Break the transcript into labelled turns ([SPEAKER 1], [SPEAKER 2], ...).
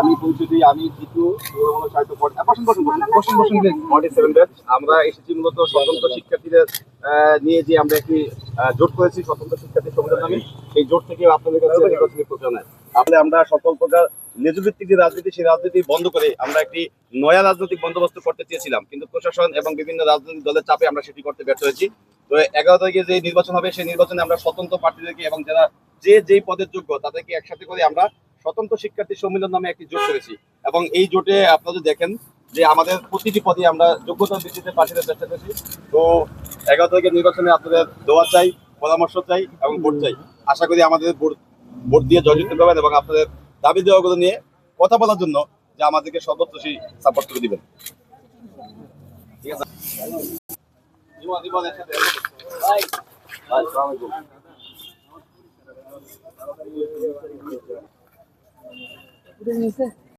[SPEAKER 1] আমি আমি আমরা এসেছি মূলত স্বতন্ত্র শিক্ষার্থীদের নিয়ে যে আমরা একটি জোট করেছি স্বতন্ত্র শিক্ষার্থী সংগঠন সেই জোট থেকে আপনাদের কাছে নির্বাচনী প্রচারণায় তাহলে আমরা সকল প্রকার লেজুভিত্তিক যে রাজনীতি সেই রাজনীতি বন্ধ করে আমরা একটি নয়া রাজনৈতিক বন্দোবস্ত করতে চেয়েছিলাম। কিন্তু প্রশাসন এবং বিভিন্ন রাজনৈতিক দলের চাপে আমরা সেটি করতে ব্যর্থ হয়েছি। তো এগারো তারিখে যে নির্বাচন হবে, সেই নির্বাচনে আমরা স্বতন্ত্র প্রার্থীদেরকে এবং যারা যে যেই পদের যোগ্য, তাদেরকে একসাথে করে আমরা স্বতন্ত্র শিক্ষার্থী সম্মেলন নামে একটি জোট করেছি। এবং এই জোটে আপনারা দেখেন যে আমাদের প্রতিটি পদে আমরা যোগ্যতার ভিত্তিতে প্রার্থীদের চেষ্টা করেছি। তো এগারো তারিখের নির্বাচনে আপনাদের দোয়া চাই, পরামর্শ চাই এবং ভোট চাই। আশা করি আমাদের ভোট ভোট দিয়ে জয়যুক্ত করবেন এবং আপনাদের দাবি দেওয়াগুলো নিয়ে কথা বলার জন্য যে আমাদেরকে সর্বোচ্চ সেই সাপোর্ট করে দিবেন। জীবন